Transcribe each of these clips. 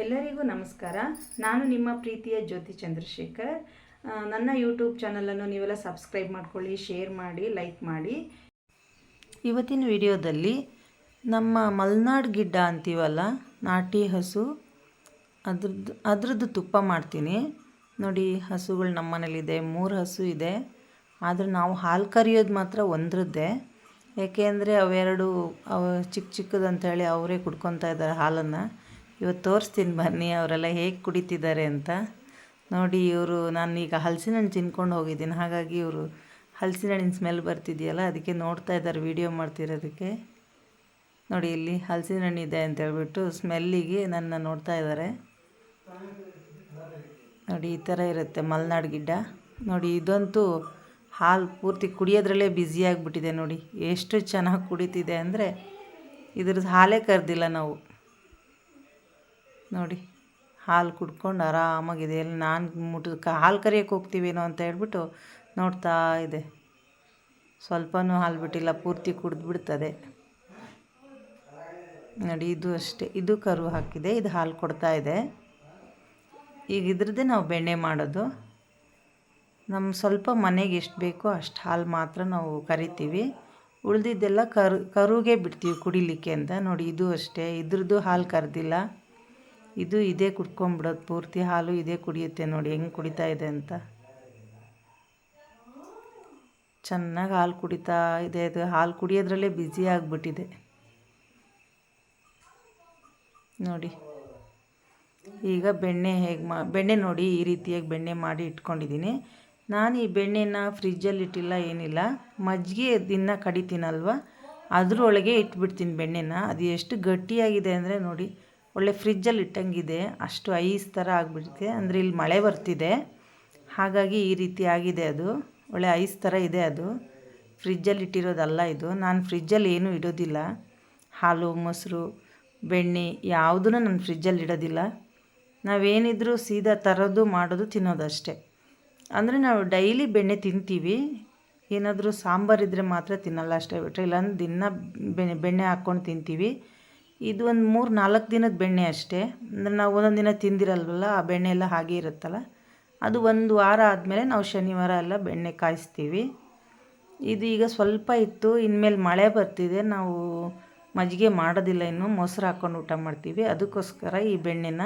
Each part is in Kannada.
ಎಲ್ಲರಿಗೂ ನಮಸ್ಕಾರ. ನಾನು ನಿಮ್ಮ ಪ್ರೀತಿಯ ಜ್ಯೋತಿ ಚಂದ್ರಶೇಖರ್. ನನ್ನ ಯೂಟ್ಯೂಬ್ ಚಾನಲನ್ನು ನೀವೆಲ್ಲ ಸಬ್ಸ್ಕ್ರೈಬ್ ಮಾಡ್ಕೊಳ್ಳಿ ಶೇರ್ ಮಾಡಿ ಲೈಕ್ ಮಾಡಿ. ಇವತ್ತಿನ ವಿಡಿಯೋದಲ್ಲಿ ನಮ್ಮ ಮಲ್ನಾಡ್ ಗಿಡ್ಡ ಅಂತೀವಲ್ಲ, ನಾಟಿ ಹಸು, ಅದ್ರದ್ದು ಅದ್ರದ್ದು ತುಪ್ಪ ಮಾಡ್ತೀನಿ. ನೋಡಿ, ಹಸುಗಳು ನಮ್ಮ ಮನೇಲಿದೆ, ಮೂರು ಹಸು ಇದೆ. ಆದರೆ ನಾವು ಹಾಲು ಕರಿಯೋದು ಮಾತ್ರ ಒಂದ್ರದ್ದೇ. ಏಕೆಂದರೆ ಅವೆರಡು ಅವ ಚಿಕ್ಕ ಚಿಕ್ಕದಂತ ಅಂತೇಳಿ ಅವರೇ ಕುಡ್ಕೊತಾ ಇದ್ದಾರೆ ಹಾಲನ್ನು. ಇವತ್ತು ತೋರಿಸ್ತೀನಿ ಬನ್ನಿ, ಅವರೆಲ್ಲ ಹೇಗೆ ಕುಡಿತಿದ್ದಾರೆ ಅಂತ. ನೋಡಿ, ಇವರು ನಾನು ಈಗ ಹಲಸಿನ ಹಣ್ಣು ತಿನ್ಕೊಂಡು ಹೋಗಿದ್ದೀನಿ. ಹಾಗಾಗಿ ಇವರು ಹಲಸಿನ ಹಣ್ಣಿನ ಸ್ಮೆಲ್ ಬರ್ತಿದೆಯಲ್ಲ, ಅದಕ್ಕೆ ನೋಡ್ತಾ ಇದ್ದಾರೆ, ವಿಡಿಯೋ ಮಾಡ್ತಿರೋದಕ್ಕೆ. ನೋಡಿ, ಇಲ್ಲಿ ಹಲಸಿನ ಇದೆ ಅಂತ ಹೇಳ್ಬಿಟ್ಟು ಸ್ಮೆಲ್ಲಿಗೆ ನನ್ನ ನೋಡ್ತಾ ಇದ್ದಾರೆ. ನೋಡಿ, ಈ ಥರ ಇರುತ್ತೆ ಮಲೆನಾಡು ಗಿಡ್ಡ. ನೋಡಿ, ಇದಂತೂ ಹಾಲು ಪೂರ್ತಿ ಕುಡಿಯೋದ್ರಲ್ಲೇ ಬ್ಯುಸಿ ಆಗಿಬಿಟ್ಟಿದೆ ನೋಡಿ. ಎಷ್ಟು ಚೆನ್ನಾಗಿ ಕುಡಿತಿದೆ ಅಂದರೆ ಇದ್ರದ್ದು ಹಾಲೇ ಕರೆದಿಲ್ಲ ನಾವು. ನೋಡಿ, ಹಾಲು ಕುಡ್ಕೊಂಡು ಆರಾಮಾಗಿದೆ. ಎಲ್ಲಿ ನಾನು ಮುಟ್ಟು ಹಾಲು ಕರಿಯೋಕೆ ಹೋಗ್ತೀವೇನೋ ಅಂತ ಹೇಳ್ಬಿಟ್ಟು ನೋಡ್ತಾ ಇದೆ. ಸ್ವಲ್ಪನೂ ಹಾಲು ಬಿಟ್ಟಿಲ್ಲ, ಪೂರ್ತಿ ಕುಡಿದ್ಬಿಡ್ತದೆ. ನೋಡಿ, ಇದು ಅಷ್ಟೇ. ಇದು ಕರು ಹಾಕಿದೆ, ಇದು ಹಾಲು ಕೊಡ್ತಾ ಇದೆ. ಈಗ ಇದ್ರದ್ದೇ ನಾವು ಬೆಣ್ಣೆ ಮಾಡೋದು. ನಮ್ಮ ಸ್ವಲ್ಪ ಮನೆಗೆ ಎಷ್ಟು ಬೇಕೋ ಅಷ್ಟು ಹಾಲು ಮಾತ್ರ ನಾವು ಕರಿತೀವಿ. ಉಳಿದಿದ್ದೆಲ್ಲ ಕರು, ಕರುಗೆ ಬಿಡ್ತೀವಿ ಕುಡಿಲಿಕ್ಕೆ ಅಂತ. ನೋಡಿ, ಇದು ಅಷ್ಟೇ. ಇದ್ರದ್ದು ಹಾಲು ಕರೆದಿಲ್ಲ. ಇದು ಇದೇ ಕುಡ್ಕೊಂಬಿಡೋದು, ಪೂರ್ತಿ ಹಾಲು ಇದೇ ಕುಡಿಯುತ್ತೆ ನೋಡಿ, ಹೆಂಗೆ ಕುಡಿತಾ ಇದೆ ಅಂತ. ಚೆನ್ನಾಗಿ ಹಾಲು ಕುಡಿತಾ ಇದೆ ಅದು ಹಾಲು ಕುಡಿಯೋದ್ರಲ್ಲೇ ಬ್ಯುಸಿ ಆಗಿಬಿಟ್ಟಿದೆ. ನೋಡಿ, ಈಗ ಬೆಣ್ಣೆ ಹೇಗೆ ಮಾ, ಬೆಣ್ಣೆ ನೋಡಿ ಈ ರೀತಿಯಾಗಿ ಬೆಣ್ಣೆ ಮಾಡಿ ಇಟ್ಕೊಂಡಿದ್ದೀನಿ. ನಾನು ಈ ಬೆಣ್ಣೆನ ಫ್ರಿಜ್ಜಲ್ಲಿ ಇಟ್ಟಿಲ್ಲ, ಏನಿಲ್ಲ. ಮಜ್ಜಿಗೆ ದಿನ ಕಡಿತೀನಲ್ವ? ಅದರೊಳಗೆ ಇಟ್ಬಿಡ್ತೀನಿ ಬೆಣ್ಣೆನ. ಅದು ಎಷ್ಟು ಗಟ್ಟಿಯಾಗಿದೆ ಅಂದರೆ ನೋಡಿ ಒಳ್ಳೆ ಫ್ರಿಜ್ಜಲ್ಲಿ ಇಟ್ಟಂಗಿದೆ. ಅಷ್ಟು ಐಸ್ ಥರ ಆಗಿಬಿಡುತ್ತೆ ಅಂದರೆ ಇಲ್ಲಿ ಮಳೆ ಬರ್ತಿದೆ. ಹಾಗಾಗಿ ಈ ರೀತಿ ಆಗಿದೆ ಅದು. ಒಳ್ಳೆ ಐಸ್ ಥರ ಇದೆ ಅದು. ಫ್ರಿಜ್ಜಲ್ಲಿ ಇಟ್ಟಿರೋದಲ್ಲ ಇದು. ನಾನು ಫ್ರಿಜ್ಜಲ್ಲಿ ಏನೂ ಇಡೋದಿಲ್ಲ. ಹಾಲು, ಮೊಸರು, ಬೆಣ್ಣೆ ಯಾವುದೂ ನಾನು ಫ್ರಿಜ್ಜಲ್ಲಿ ಇಡೋದಿಲ್ಲ. ನಾವೇನಿದ್ರೂ ಸೀದಾ ತರೋದು, ಮಾಡೋದು, ತಿನ್ನೋದು ಅಷ್ಟೇ. ಅಂದರೆ ನಾವು ಡೈಲಿ ಬೆಣ್ಣೆ ತಿಂತೀವಿ. ಏನಾದರೂ ಸಾಂಬಾರಿದ್ರೆ ಮಾತ್ರ ತಿನ್ನಲ್ಲ ಅಷ್ಟೇ. ಬಿಟ್ಟರೆ ಇಲ್ಲಾಂದ್ರೆ ದಿನ ಬೆಣ್ಣೆ ಹಾಕ್ಕೊಂಡು ತಿಂತೀವಿ. ಇದು ಒಂದು ಮೂರು ನಾಲ್ಕು ದಿನದ ಬೆಣ್ಣೆ ಅಷ್ಟೇ. ಅಂದರೆ ನಾವು ಒಂದೊಂದು ದಿನ ತಿಂದಿರಲ್ವಲ್ಲ, ಆ ಬೆಣ್ಣೆ ಎಲ್ಲ ಹಾಗೆ ಇರುತ್ತಲ್ಲ? ಅದು ಒಂದು ವಾರ ಆದಮೇಲೆ ನಾವು ಶನಿವಾರ ಎಲ್ಲ ಬೆಣ್ಣೆ ಕಾಯಿಸ್ತೀವಿ. ಇದು ಈಗ ಸ್ವಲ್ಪ ಇತ್ತು, ಇನ್ಮೇಲೆ ಮಳೆ ಬರ್ತಿದೆ. ನಾವು ಮಜ್ಜಿಗೆ ಮಾಡೋದಿಲ್ಲ ಇನ್ನು, ಮೊಸರು ಹಾಕ್ಕೊಂಡು ಊಟ ಮಾಡ್ತೀವಿ. ಅದಕ್ಕೋಸ್ಕರ ಈ ಬೆಣ್ಣೆನ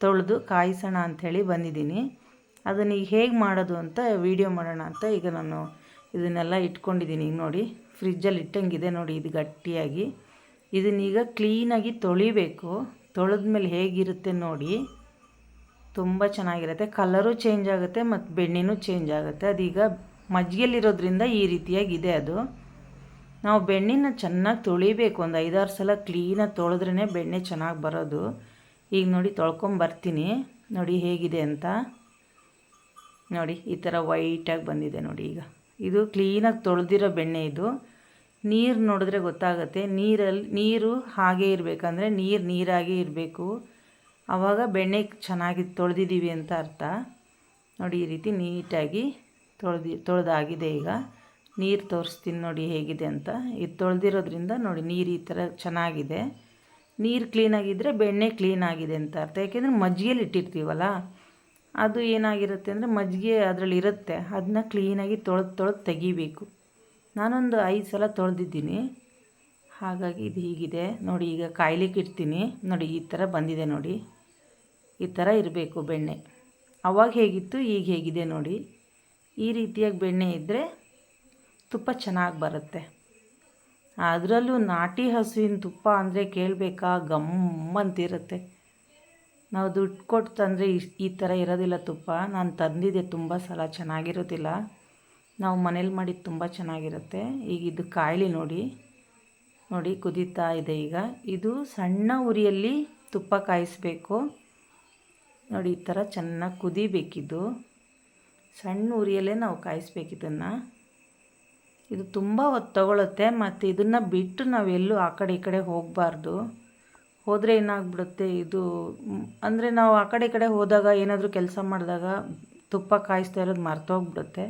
ತೊಳೆದು ಕಾಯಿಸೋಣ ಅಂಥೇಳಿ ಬಂದಿದ್ದೀನಿ. ಅದನ್ನ ಈಗ ಹೇಗೆ ಮಾಡೋದು ಅಂತ ವೀಡಿಯೋ ಮಾಡೋಣ ಅಂತ ಈಗ ನಾನು ಇದನ್ನೆಲ್ಲ ಇಟ್ಕೊಂಡಿದ್ದೀನಿ. ಈಗ ನೋಡಿ, ಫ್ರಿಜ್ಜಲ್ಲಿ ಇಟ್ಟಂಗಿದೆ ನೋಡಿ, ಇದು ಗಟ್ಟಿಯಾಗಿ. ಇದನ್ನೀಗ ಕ್ಲೀನಾಗಿ ತೊಳಿಬೇಕು. ತೊಳೆದ್ಮೇಲೆ ಹೇಗಿರುತ್ತೆ ನೋಡಿ. ತುಂಬ ಚೆನ್ನಾಗಿರುತ್ತೆ. ಕಲರು ಚೇಂಜ್ ಆಗುತ್ತೆ ಮತ್ತು ಬೆಣ್ಣೆನೂ ಚೇಂಜ್ ಆಗುತ್ತೆ. ಅದೀಗ ಮಜ್ಜಿಗೆಲಿರೋದ್ರಿಂದ ಈ ರೀತಿಯಾಗಿದೆ ಅದು. ನಾವು ಬೆಣ್ಣೆನ ಚೆನ್ನಾಗಿ ತೊಳಿಬೇಕು. ಒಂದು ಐದಾರು ಸಲ ಕ್ಲೀನಾಗಿ ತೊಳೆದ್ರೇ ಬೆಣ್ಣೆ ಚೆನ್ನಾಗಿ ಬರೋದು. ಈಗ ನೋಡಿ ತೊಳ್ಕೊಂಬರ್ತೀನಿ ನೋಡಿ ಹೇಗಿದೆ ಅಂತ. ನೋಡಿ, ಈ ಥರ ವೈಟಾಗಿ ಬಂದಿದೆ ನೋಡಿ ಈಗ. ಇದು ಕ್ಲೀನಾಗಿ ತೊಳೆದಿರೋ ಬೆಣ್ಣೆ ಇದು. ನೀರು ನೋಡಿದ್ರೆ ಗೊತ್ತಾಗುತ್ತೆ. ನೀರಲ್ಲಿ ನೀರು ಹಾಗೆ ಇರಬೇಕಂದ್ರೆ ನೀರು ನೀರಾಗೇ ಇರಬೇಕು. ಆವಾಗ ಬೆಣ್ಣೆ ಚೆನ್ನಾಗಿ ತೊಳೆದಿದ್ದೀವಿ ಅಂತ ಅರ್ಥ. ನೋಡಿ ಈ ರೀತಿ ನೀಟಾಗಿ ತೊಳೆದಿ, ತೊಳೆದಾಗಿದೆ ಈಗ. ನೀರು ತೋರಿಸ್ತೀನಿ ನೋಡಿ ಹೇಗಿದೆ ಅಂತ. ಇದು ತೊಳೆದಿರೋದ್ರಿಂದ ನೋಡಿ ನೀರು ಈ ಥರ ಚೆನ್ನಾಗಿದೆ. ನೀರು ಕ್ಲೀನಾಗಿದ್ದರೆ ಬೆಣ್ಣೆ ಕ್ಲೀನಾಗಿದೆ ಅಂತ ಅರ್ಥ. ಯಾಕೆಂದರೆ ಮಜ್ಜಿಗೆಯಲ್ಲಿ ಇಟ್ಟಿರ್ತೀವಲ್ಲ, ಅದು ಏನಾಗಿರುತ್ತೆ ಅಂದರೆ ಮಜ್ಜಿಗೆ ಅದರಲ್ಲಿ ಇರುತ್ತೆ ಅದನ್ನ ಕ್ಲೀನಾಗಿ ತೊಳೆದು ತೊಳೆದು ತೆಗಿಬೇಕು. ನಾನೊಂದು ಐದು ಸಲ ತೊಳೆದಿದ್ದೀನಿ. ಹಾಗಾಗಿ ಇದು ಹೀಗಿದೆ. ನೋಡಿ, ಈಗ ಕಾಯ್ಲಿಕ್ಕೆ ಇಡ್ತೀನಿ. ನೋಡಿ, ಈ ಥರ ಬಂದಿದೆ ನೋಡಿ. ಈ ಥರ ಇರಬೇಕು ಬೆಣ್ಣೆ. ಅವಾಗ ಹೇಗಿತ್ತು, ಈಗ ಹೇಗಿದೆ ನೋಡಿ. ಈ ರೀತಿಯಾಗಿ ಬೆಣ್ಣೆ ಇದ್ದರೆ ತುಪ್ಪ ಚೆನ್ನಾಗಿ ಬರುತ್ತೆ. ಅದರಲ್ಲೂ ನಾಟಿ ಹಸುವಿನ ತುಪ್ಪ ಅಂದರೆ ಕೇಳಬೇಕಾ? ಗಮ್ಮಂತಿರುತ್ತೆ ನಾವು ದುಡ್ಡು ಕೊಟ್ಟು ತಂದರೆ ಈ ಥರ ಇರೋದಿಲ್ಲ ತುಪ್ಪ. ನಾನು ತಂದಿದ್ದೆ ತುಂಬ ಸಲ, ಚೆನ್ನಾಗಿರೋದಿಲ್ಲ. ನಾವು ಮನೇಲಿ ಮಾಡಿದ್ದು ತುಂಬ ಚೆನ್ನಾಗಿರುತ್ತೆ. ಈಗ ಇದು ಕಾಯಿಲಿ ನೋಡಿ. ನೋಡಿ, ಕುದೀತಾ ಇದೆ ಈಗ. ಇದು ಸಣ್ಣ ಉರಿಯಲ್ಲಿ ತುಪ್ಪ ಕಾಯಿಸ್ಬೇಕು. ನೋಡಿ, ಈ ಥರ ಚೆನ್ನಾಗಿ ಕುದಿಬೇಕಿದ್ದು ಸಣ್ಣ ಉರಿಯಲ್ಲೇ ನಾವು ಕಾಯಿಸ್ಬೇಕಿದನ್ನು ಇದು ತುಂಬ ಹೊತ್ತು ತಗೊಳುತ್ತೆ. ಮತ್ತು ಇದನ್ನು ಬಿಟ್ಟು ನಾವೆಲ್ಲೂ ಆ ಕಡೆ ಈ ಕಡೆ ಹೋಗಬಾರ್ದು. ಹೋದರೆ ಏನಾಗ್ಬಿಡುತ್ತೆ? ಇದು, ಅಂದರೆ ನಾವು ಆ ಕಡೆ ಈ ಕಡೆ ಹೋದಾಗ ಏನಾದರೂ ಕೆಲಸ ಮಾಡಿದಾಗ ತುಪ್ಪ ಕಾಯಿಸ್ತಾ ಇರೋದು ಮರ್ತೋಗ್ಬಿಡುತ್ತೆ.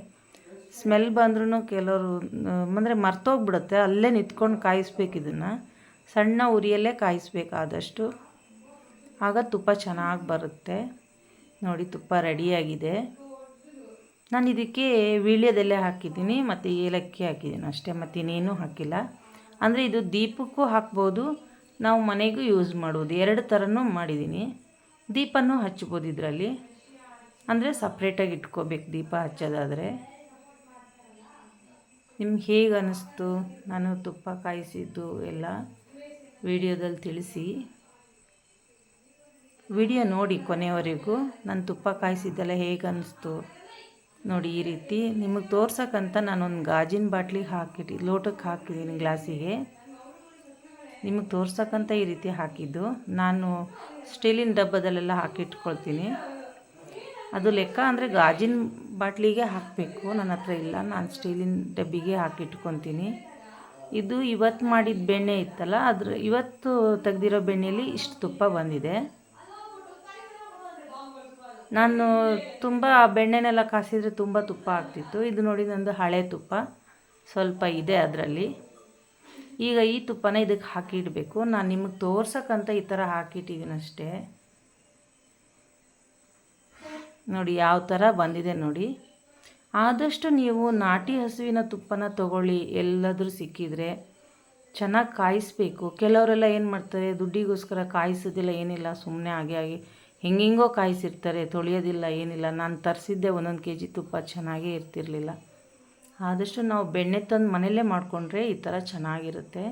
ಸ್ಮೆಲ್ ಬಂದ್ರೂ ಕೆಲವರು ಅಂದರೆ ಮರ್ತೋಗ್ಬಿಡುತ್ತೆ. ಅಲ್ಲೇ ನಿಂತ್ಕೊಂಡು ಕಾಯಿಸ್ಬೇಕು ಇದನ್ನು. ಸಣ್ಣ ಉರಿಯಲ್ಲೇ ಕಾಯಿಸ್ಬೇಕಾದಷ್ಟು. ಆಗ ತುಪ್ಪ ಚೆನ್ನಾಗಿ ಬರುತ್ತೆ. ನೋಡಿ, ತುಪ್ಪ ರೆಡಿಯಾಗಿದೆ. ನಾನು ಇದಕ್ಕೆ ವೀಳ್ಯದೆಲೆ ಹಾಕಿದ್ದೀನಿ, ಮತ್ತು ಏಲಕ್ಕಿ ಹಾಕಿದ್ದೀನಿ ಅಷ್ಟೇ, ಮತ್ತು ಇನ್ನೇನು ಹಾಕಿಲ್ಲ. ಅಂದರೆ ಇದು ದೀಪಕ್ಕೂ ಹಾಕ್ಬೋದು, ನಾವು ಮನೆಗೂ ಯೂಸ್ ಮಾಡ್ಬೋದು. ಎರಡು ಥರನೂ ಮಾಡಿದ್ದೀನಿ. ದೀಪನೂ ಹಚ್ಬೋದು ಇದರಲ್ಲಿ. ಅಂದರೆ ಸಪ್ರೇಟಾಗಿ ಇಟ್ಕೋಬೇಕು ದೀಪ ಹಚ್ಚೋದಾದರೆ. ನಿಮ್ಗೆ ಹೇಗೆ ಅನ್ನಿಸ್ತು ನಾನು ತುಪ್ಪ ಕಾಯಿಸಿದ್ದು ಎಲ್ಲ ವಿಡಿಯೋದಲ್ಲಿ ತಿಳಿಸಿ. ವಿಡಿಯೋ ನೋಡಿ ಕೊನೆಯವರೆಗೂ ನಾನು ತುಪ್ಪ ಕಾಯಿಸಿದ್ದೆಲ್ಲ ಹೇಗೆ ಅನ್ನಿಸ್ತು ನೋಡಿ ಈ ರೀತಿ. ನಿಮಗೆ ತೋರ್ಸೋಕ್ಕಂತ ನಾನೊಂದು ಗಾಜಿನ ಬಾಟ್ಲಿಗೆ ಹಾಕಿಟ್ಟು, ಲೋಟಕ್ಕೆ ಹಾಕಿದ್ದೀನಿ ಗ್ಲಾಸಿಗೆ. ನಿಮಗೆ ತೋರ್ಸೋಕ್ಕಂತ ಈ ರೀತಿ ಹಾಕಿದ್ದು. ನಾನು ಸ್ಟೀಲಿನ ಡಬ್ಬದಲ್ಲೆಲ್ಲ ಹಾಕಿಟ್ಕೊಳ್ತೀನಿ. ಅದು ಲೆಕ್ಕ ಅಂದರೆ ಗಾಜಿನ ಬಾಟ್ಲಿಗೆ ಹಾಕಬೇಕು. ನನ್ನ ಹತ್ರ ಇಲ್ಲ. ನಾನು ಸ್ಟೀಲಿನ ಡಬ್ಬಿಗೆ ಹಾಕಿಟ್ಕೊತೀನಿ. ಇದು ಇವತ್ತು ಮಾಡಿದ ಬೆಣ್ಣೆ ಇತ್ತಲ್ಲ, ಅದ್ರ ಇವತ್ತು ತೆಗೆದಿರೋ ಬೆಣ್ಣೆಯಲ್ಲಿ ಇಷ್ಟು ತುಪ್ಪ ಬಂದಿದೆ. ನಾನು ತುಂಬ ಬೆಣ್ಣೆನೆಲ್ಲ ಕಾಸಿದರೆ ತುಂಬ ತುಪ್ಪ ಆಗ್ತಿತ್ತು. ಇದು ನೋಡಿ ನಂದು ಹಳೆ ತುಪ್ಪ. ಸ್ವಲ್ಪ ಇದೆ ಅದರಲ್ಲಿ. ಈಗ ಈ ತುಪ್ಪನ ಇದಕ್ಕೆ ಹಾಕಿಡಬೇಕು. ನಾನು ನಿಮಗೆ ತೋರ್ಸೋಕ್ಕಂತ ಈ ಥರ ಹಾಕಿಟ್ಟಿದ್ದೀನಿ ಅಷ್ಟೇ ನೋಡಿ, ಯಾವ ಥರ ಬಂದಿದೆ ನೋಡಿ. ಆದಷ್ಟು ನೀವು ನಾಟಿ ಹಸುವಿನ ತುಪ್ಪನ ತಗೊಳ್ಳಿ. ಎಲ್ಲಾದರೂ ಸಿಕ್ಕಿದರೆ ಚೆನ್ನಾಗಿ ಕಾಯಿಸ್ಬೇಕು. ಕೆಲವರೆಲ್ಲ ಏನು ಮಾಡ್ತಾರೆ, ದುಡ್ಡಿಗೋಸ್ಕರ ಕಾಯಿಸೋದಿಲ್ಲ, ಏನಿಲ್ಲ ಸುಮ್ಮನೆ ಹಾಗೆ ಹಾಗೆ ಹೆಂಗೆಂಗೋ ಕಾಯಿಸಿರ್ತಾರೆ, ತೊಳೆಯೋದಿಲ್ಲ, ಏನಿಲ್ಲ. ನಾನು ತರಿಸಿದ್ದೆ ಒಂದೊಂದು ಕೆ ಜಿ ತುಪ್ಪ, ಚೆನ್ನಾಗೇ ಇರ್ತಿರಲಿಲ್ಲ. ಆದಷ್ಟು ನಾವು ಬೆಣ್ಣೆ ತಂದು ಮನೆಯಲ್ಲೇ ಮಾಡಿಕೊಂಡ್ರೆ ಈ ಥರ ಚೆನ್ನಾಗಿರುತ್ತೆ.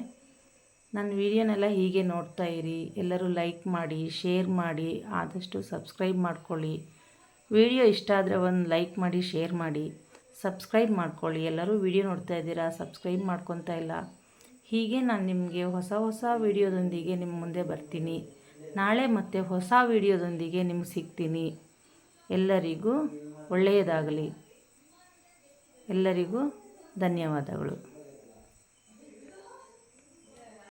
ನನ್ನ ವೀಡಿಯೋನೆಲ್ಲ ಹೀಗೆ ನೋಡ್ತಾ ಇರಿ. ಎಲ್ಲರೂ ಲೈಕ್ ಮಾಡಿ, ಶೇರ್ ಮಾಡಿ, ಆದಷ್ಟು ಸಬ್ಸ್ಕ್ರೈಬ್ ಮಾಡ್ಕೊಳ್ಳಿ. ವಿಡಿಯೋ ಇಷ್ಟ ಆದರೆ ಒಂದು ಲೈಕ್ ಮಾಡಿ, ಶೇರ್ ಮಾಡಿ, ಸಬ್ಸ್ಕ್ರೈಬ್ ಮಾಡ್ಕೊಳ್ಳಿ. ಎಲ್ಲರೂ ವಿಡಿಯೋ ನೋಡ್ತಾ ಇದ್ದೀರಾ? ಸಬ್ಸ್ಕ್ರೈಬ್ ಮಾಡ್ಕೊತಾ ಇಲ್ಲ? ಹೀಗೆ ನಾನು ನಿಮಗೆ ಹೊಸ ಹೊಸ ವಿಡಿಯೋದೊಂದಿಗೆ ನಿಮ್ಮ ಮುಂದೆ ಬರ್ತೀನಿ. ನಾಳೆ ಮತ್ತೆ ಹೊಸ ವಿಡಿಯೋದೊಂದಿಗೆ ನಿಮ್ಗೆ ಸಿಗ್ತೀನಿ. ಎಲ್ಲರಿಗೂ ಒಳ್ಳೆಯದಾಗಲಿ. ಎಲ್ಲರಿಗೂ ಧನ್ಯವಾದಗಳು.